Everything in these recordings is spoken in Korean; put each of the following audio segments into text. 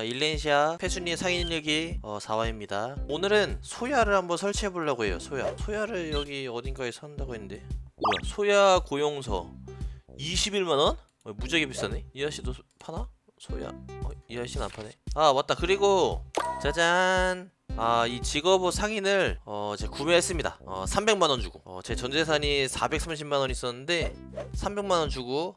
자, 일렌시아 패순이 상인일기 어, 4화입니다. 오늘은 소야를 한번 설치해 보려고 해요. 소야. 소야를 여기 어딘가에 산다고 했는데. 뭐야? 소야 고용서 21만원? 어, 무지하게 비싸네. 이 아씨도 파나? 소야. 어, 이 아씨는 안 파네. 아, 맞다. 그리고 짜잔. 아, 이 직업부 상인을 어, 제 구매했습니다. 어, 300만 원 주고. 어, 제 전재산이 430만 원 있었는데 300만 원 주고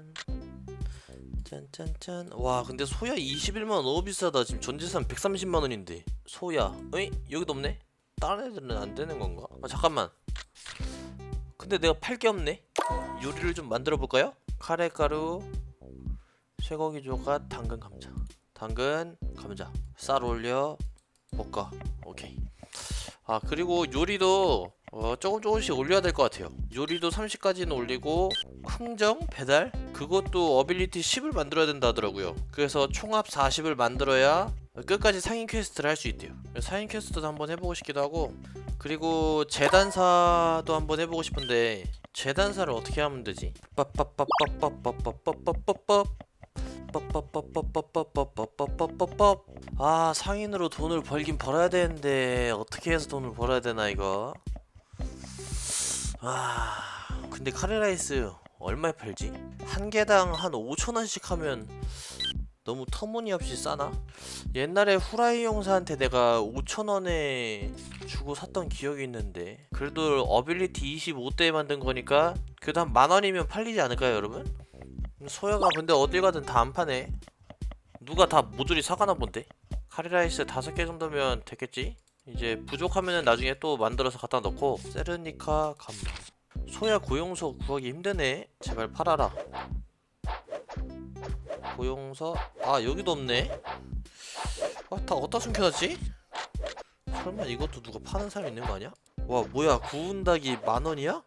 짠짠짠. 와 근데 소야 21만원 너무 비싸다. 지금 전재산 130만원인데. 소야. 어이? 여기도 없네? 다른 애들은 안 되는 건가? 아 잠깐만. 근데 내가 팔 게 없네? 요리를 좀 만들어 볼까요? 카레가루 쇠고기 조각 당근 감자. 당근 감자. 쌀 올려. 볶아. 오케이. 아 그리고 요리도 어, 조금 조금씩 올려야 될 것 같아요 요리도 30까지는 올리고 흥정? 배달? 그것도 어빌리티 10을 만들어야 된다 하더라고요 그래서 총합 40을 만들어야 끝까지 상인 퀘스트를 할 수 있대요 상인 퀘스트도 한번 해보고 싶기도 하고 그리고 재단사도 한번 해보고 싶은데 재단사를 어떻게 하면 되지? 아 상인으로 돈을 벌긴 벌어야 되는데 어떻게 해서 돈을 벌어야 되나 이거 아 근데 카레라이스 얼마에 팔지? 한 개당 한 5천원씩 하면 너무 터무니없이 싸나? 옛날에 후라이 용사한테 내가 5천원에 주고 샀던 기억이 있는데 그래도 어빌리티 25대에 만든 거니까 그래도 한 만원이면 팔리지 않을까요 여러분? 소야가 근데 어딜 가든 다 안 파네 누가 다 모조리 사가나 본데? 카레라이스 다섯 개 정도면 됐겠지? 이제 부족하면은 나중에 또 만들어서 갖다 넣고 세르니카 감마 소야 고용서 구하기 힘드네 제발 팔아라 고용서 아 여기도 없네 아다 어디다 숨겨놨지? 설마 이것도 누가 파는 사람 있는 거 아니야? 와 뭐야 구운 닭이 만 원이야?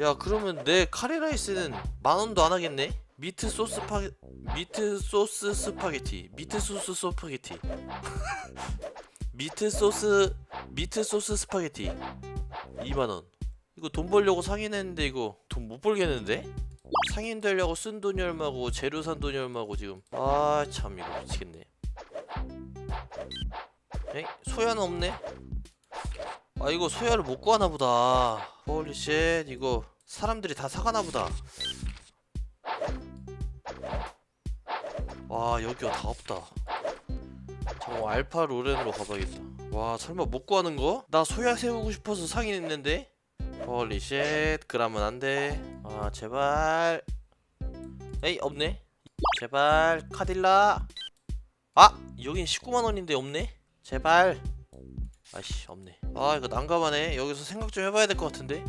야 그러면 내 카레라이스는 만 원도 안 하겠네? 미트 소스 파 미트 소스 스파게티 미트 소스 스파게티 미트 소스 미트 소스 스파게티. 2만 원. 이거 돈 벌려고 상인했는데 이거 돈 못 벌겠는데? 상인 되려고 쓴 돈이 얼마고 재료 산 돈이 얼마고 지금. 아 참 이거 미치겠네. 에이 소야는 없네? 아 이거 소야를 못 구하나 보다. 홀리쉣 이거 사람들이 다 사가나 보다. 와 여기가 다 없다 저 알파 로렌으로 가봐야겠다. 와 설마 못 구하는 거? 나 소야 세우고 싶어서 상인했는데? 홀리쉣 그러면 안돼. 아 제발. 에이 없네. 제발 카딜라. 아 여긴 19만원인데 없네? 제발. 아이씨 없네. 아 이거 난감하네. 여기서 생각 좀 해봐야 될 것 같은데?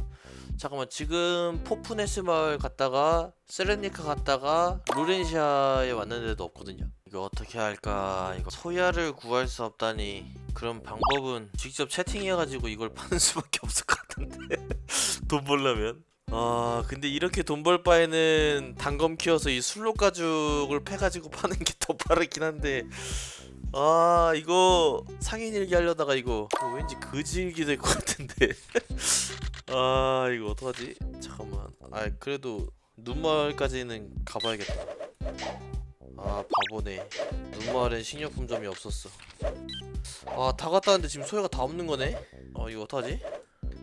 잠깐만 지금 포프네스 마을 갔다가 세레니카 갔다가 로렌시아에 왔는데도 없거든요 이거 어떻게 할까? 이거 소야를 구할 수 없다니. 그런 방법은 직접 채팅해가지고 이걸 파는 수밖에 없을 것 같은데. 돈 벌려면? 아 근데 이렇게 돈 벌 바에는 단검 키워서 이 술로 가죽을 패가지고 파는 게 더 빠르긴 한데. 아 이거 상인 일기 하려다가 이거 이거 왠지 거지일기 될 것 같은데. 아 이거 어떡하지? 잠깐만. 아 그래도 눈마을까지는 가봐야겠다 아 바보네. 눈마을엔 식료품점이 없었어. 아다 갔다 왔는데 지금 소야가 다 없는 거네? 어 이거 어떡하지?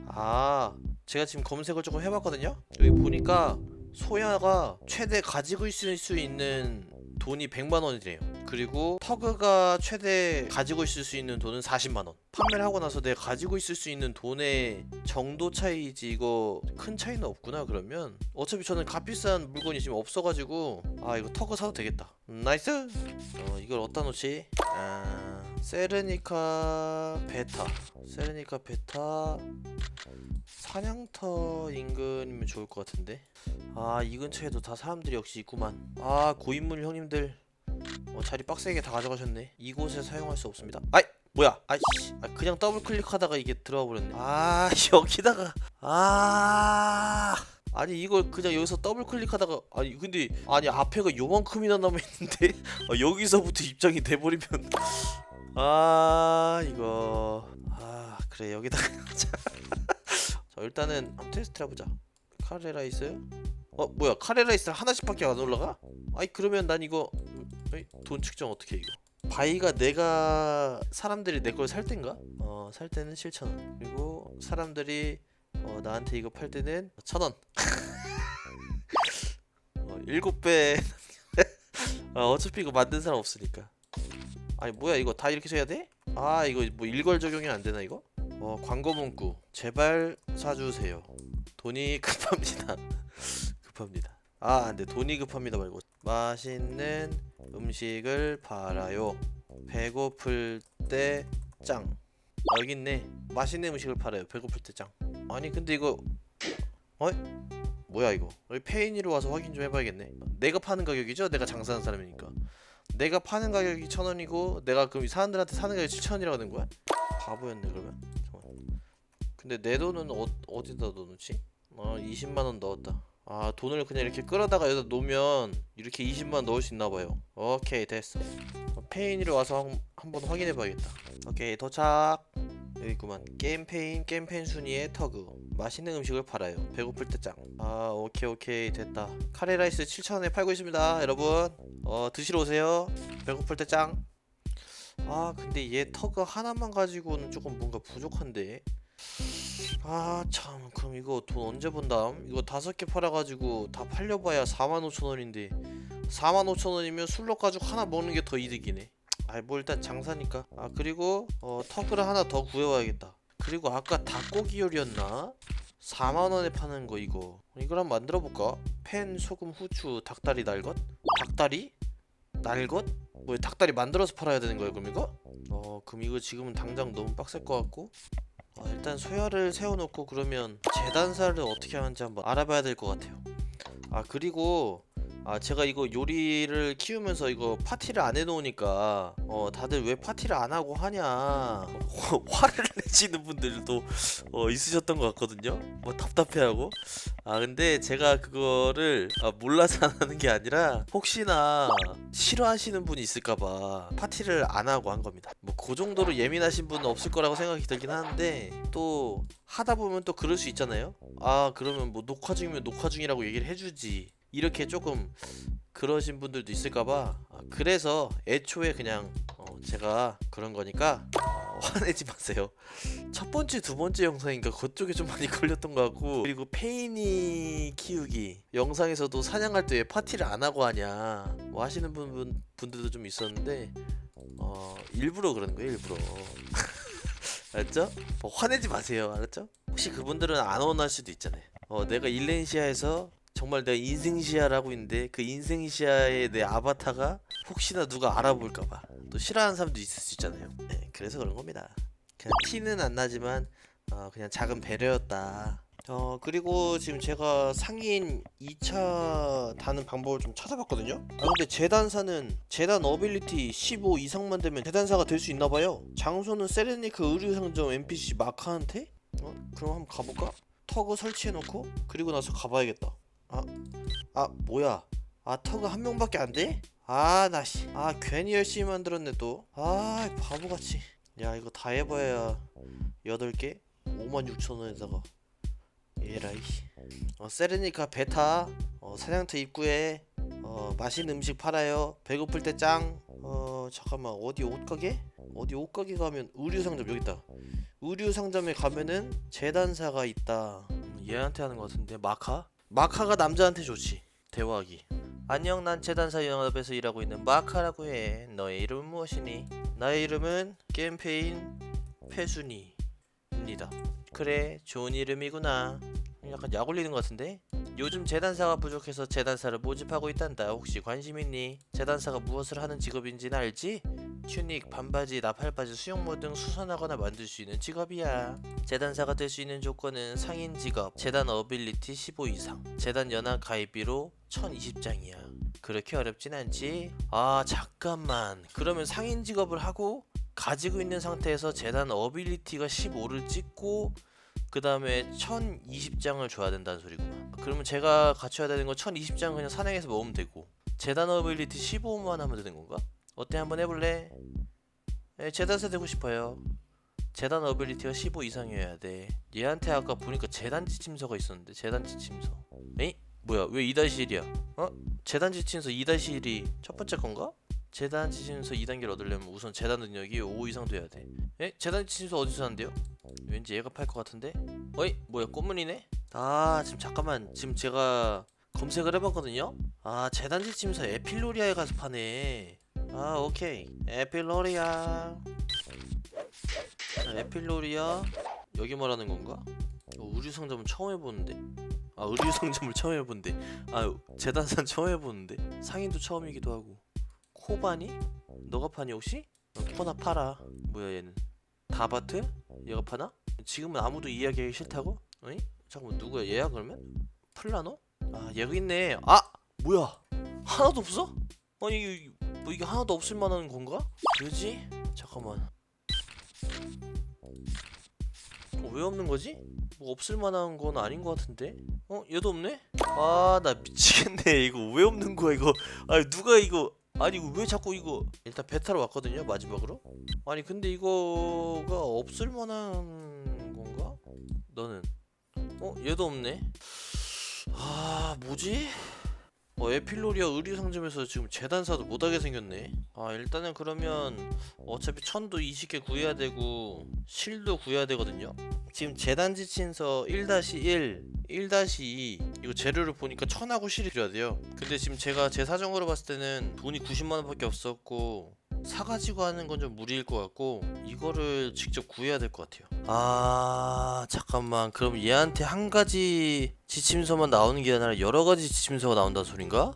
아 제가 지금 검색을 조금 해봤거든요? 여기 보니까 소야가 최대 가지고 있을 수 있는 돈이 100만 원이래요. 그리고 터그가 최대 가지고 있을 수 있는 돈은 40만 원. 판매를 하고 나서 내가 가지고 있을 수 있는 돈의 정도 차이지 이거 큰 차이는 없구나 그러면 어차피 저는 값비싼 물건이 지금 없어가지고 아 이거 터그 사도 되겠다. 음, 나이스. 어 이걸 어디다 놓지? 아 세르니카 베타. 세르니카 베타. 사냥터 인근이면 좋을 것 같은데 아 이 근처에도 다 사람들이 역시 있구만 아 고인물 형님들 어, 자리 빡세게 다 가져가셨네. 이곳에 사용할 수 없습니다. 아이 뭐야? 아이씨, 아, 그냥 더블 클릭하다가 이게 들어가 버렸네. 아 여기다가 아 아니 이걸 그냥 여기서 더블 클릭하다가 아니 근데 아니 앞에가 요만큼이나 남아 있는데 아, 여기서부터 입장이 돼버리면 아 이거 아 그래 여기다가 하자. 자 일단은 한번 테스트 해보자. 카레라이스 어 뭐야 카레라이스 하나씩밖에 안 올라가? 아이 그러면 난 이거 돈 측정 어떻게 해 이거 바이가 내가 사람들이 내 걸 살 땐가? 어 살 때는 7,000원. 그리고 사람들이 어, 나한테 이거 팔 때는 1,000원. 어, 7배. 아, 어차피 이거 만든 사람 없으니까. 아니 뭐야 이거 다 이렇게 써야 돼? 아 이거 뭐 일괄 적용이 안 되나 이거? 어 광고 문구. 제발 사주세요. 돈이 급합니다. 급합니다 아 안돼 돈이 급합니다 말고. 맛있는 음식을 팔아요. 배고플 때짱. 아, 여기 있네. 맛있는 음식을 팔아요. 배고플 때짱. 아니 근데 이거 어? 뭐야 이거? 여기 페이니로 와서 확인 좀 해봐야겠네. 내가 파는 가격이죠? 내가 장사하는 사람이니까. 내가 파는 가격이 천 원이고 내가 그럼 이 사람들한테 사는 가격이 칠천 원이라고 하는 거야? 바보였네 그러면. 근데 내 돈은 어, 어디다 넣어놓지? 어 20만 원 넣었다 아 돈을 그냥 이렇게 끌어다가 여기다 놓으면 이렇게 20만 원 넣을 수 있나 봐요. 오케이 됐어. 페인이로 와서 한, 한번 확인해 봐야겠다. 오케이 도착. 여기 있구만. 게임 페인 게임 페인 순위의 터그. 맛있는 음식을 팔아요. 배고플 때짱아 오케이 오케이. 됐다. 카레라이스 7,000원에 팔고 있습니다 여러분. 어 드시러 오세요. 배고플 때짱 아 근데 얘 터그 하나만 가지고는 조금 뭔가 부족한데 아 참 그럼 이거 돈 언제 본담? 이거 다섯 개 팔아가지고 다 팔려봐야 45,000원인데 45,000원이면 술로 가지고 하나 먹는 게 더 이득이네 아이 뭐 일단 장사니까 아 그리고 어 터그를 하나 더 구해와야겠다 그리고 아까 닭고기 요리였나? 4만원에 파는 거 이거 이걸 한번 만들어볼까? 팬, 소금, 후추, 닭다리, 날것? 닭다리? 날것? 뭐 닭다리 만들어서 팔아야 되는 거야 그럼 이거? 어 그럼 이거 지금은 당장 너무 빡셀 것 같고 어, 일단 소야를 세워놓고 그러면 재단사를 어떻게 하는지 한번 알아봐야 될 것 같아요. 아 그리고 아 제가 이거 요리를 키우면서 이거 파티를 안 해놓으니까 어 다들 왜 파티를 안 하고 하냐. 화를 내시는 분들도 어 있으셨던 것 같거든요. 뭐 답답해하고. 아 근데 제가 그거를 아, 몰라서 안 하는 게 아니라 혹시나 싫어하시는 분이 있을까봐 파티를 안 하고 한 겁니다. 뭐 그 정도로 예민하신 분은 없을 거라고 생각이 들긴 하는데 또 하다 보면 또 그럴 수 있잖아요. 아 그러면 뭐 녹화 중이면 녹화 중이라고 얘기를 해주지 이렇게 조금 그러신 분들도 있을까봐 아, 그래서 애초에 그냥 어, 제가 그런 거니까 어, 화내지 마세요 첫 번째 두 번째 영상인가 그쪽에 좀 많이 걸렸던 것 같고 그리고 페인이 키우기 영상에서도 사냥할 때 왜 파티를 안 하고 하냐 뭐 하시는 분, 분 분들도 좀 있었는데 어 일부러 그러는 거예요 일부러 알았죠? 뭐 화내지 마세요 알았죠? 혹시 그분들은 안 원할 수도 있잖아요 어 내가 일렌시아에서 정말 내가 인생시아라고 있는데 그 인생시아의 내 아바타가 혹시나 누가 알아볼까봐 또 싫어하는 사람도 있을 수 있잖아요 네 그래서 그런 겁니다 그냥 티는 안 나지만 어, 그냥 작은 배려였다 어 그리고 지금 제가 상인 2차 다는 방법을 좀 찾아봤거든요 아 근데 재단사는 재단 어빌리티 15 이상만 되면 재단사가 될 수 있나봐요 장소는 세레니크 의류상점 NPC 마카한테? 어? 그럼 한번 가볼까? 터그 설치해놓고 그리고 나서 가봐야겠다 아, 아 뭐야? 아 터그 한 명밖에 안 돼? 아 나씨. 아 괜히 열심히 만들었네 또 아 바보같이. 야 이거 다 해봐야 8개? 56,000원에다가. 에라이 어, 세레니카 베타. 어, 사냥터 입구에. 어, 맛있는 음식 팔아요. 배고플 때 짱 어 잠깐만 어디 옷가게? 어디 옷가게 가면 의류상점 여기 있다. 의류상점에 가면은 재단사가 있다. 음, 얘한테 하는 것 같은데 마카? 마카가 남자한테 좋지 대화하기 안녕 난 재단사 연합에서 일하고 있는 마카라고 해 너의 이름은 무엇이니? 나의 이름은 캠페인 페순이입니다 그래 좋은 이름이구나 약간 약 올리는 것 같은데? 요즘 재단사가 부족해서 재단사를 모집하고 있단다 혹시 관심 있니? 재단사가 무엇을 하는 직업인지는 알지? 튜닉, 반바지, 나팔바지, 수영모 등 수선하거나 만들 수 있는 직업이야. 재단사가 될 수 있는 조건은 상인 직업, 재단 어빌리티 15 이상, 재단 연합 가입비로 1020장이야. 그렇게 어렵진 않지? 아 잠깐만. 그러면 상인 직업을 하고 가지고 있는 상태에서 재단 어빌리티가 15를 찍고 그 다음에 1020장을 줘야 된다는 소리구만. 그러면 제가 갖춰야 되는 건 1020장 그냥 사냥해서 먹으면 되고 재단 어빌리티 15만 하면 되는 건가? 어때 한번 해볼래? 에, 재단사 되고 싶어요. 재단 어빌리티가 15 이상이어야 돼. 얘한테 아까 보니까 재단 지침서가 있었는데 재단 지침서. 에이? 뭐야 왜 2-1이야? 어? 재단 지침서 2-1이 첫 번째 건가? 재단 지침서 2단계를 얻으려면 우선 재단 능력이 5 이상 돼야 돼. 에? 재단 지침서 어디서 산대요? 왠지 얘가 팔 것 같은데? 어이? 뭐야 꽃무늬네? 아 지금 잠깐만 지금 제가 검색을 해봤거든요? 아 재단 지침서 에필로리아에 가서 파네 아 오케이 에필로리아 자, 에필로리아 여기 말하는 건가? 어, 의류 상점은 처음 해보는데 아 의류 상점을 처음 해보는데 아 재단산 처음 해보는데 상인도 처음이기도 하고 코바니? 너가 파니 혹시? 어, 코나 팔아 뭐야 얘는 다바트? 얘가 파나? 지금은 아무도 이야기하기 싫다고? 어이? 잠깐만 누구야 얘야 그러면? 플라노? 아 얘가 있네 아! 뭐야 하나도 없어? 아니 뭐 이게 하나도 없을 만한 건가? 왜지? 잠깐만 어, 왜 없는 거지? 뭐 없을 만한 건 아닌 것 같은데? 어? 얘도 없네? 아 나 미치겠네 이거 왜 없는 거야 이거 아니 누가 이거 아니 왜 자꾸 이거 일단 베타로 왔거든요 마지막으로 아니 근데 이거가 없을 만한 건가? 너는 어 얘도 없네 아 뭐지? 어 에필로리아 의류 상점에서 지금 재단사도 못하게 생겼네. 아 일단은 그러면 어차피 천도 20개 구해야 되고 실도 구해야 되거든요. 지금 재단 지침서 1-1 1-2 이거 재료를 보니까 천하고 실이 필요해야 돼요. 근데 지금 제가 제 사정으로 봤을 때는 돈이 90만원밖에 없었고 사가지고 하는 건 좀 무리일 것 같고 이거를 직접 구해야 될 것 같아요 아 잠깐만 그럼 얘한테 한 가지 지침서만 나오는 게 아니라 여러 가지 지침서가 나온다는 소린가?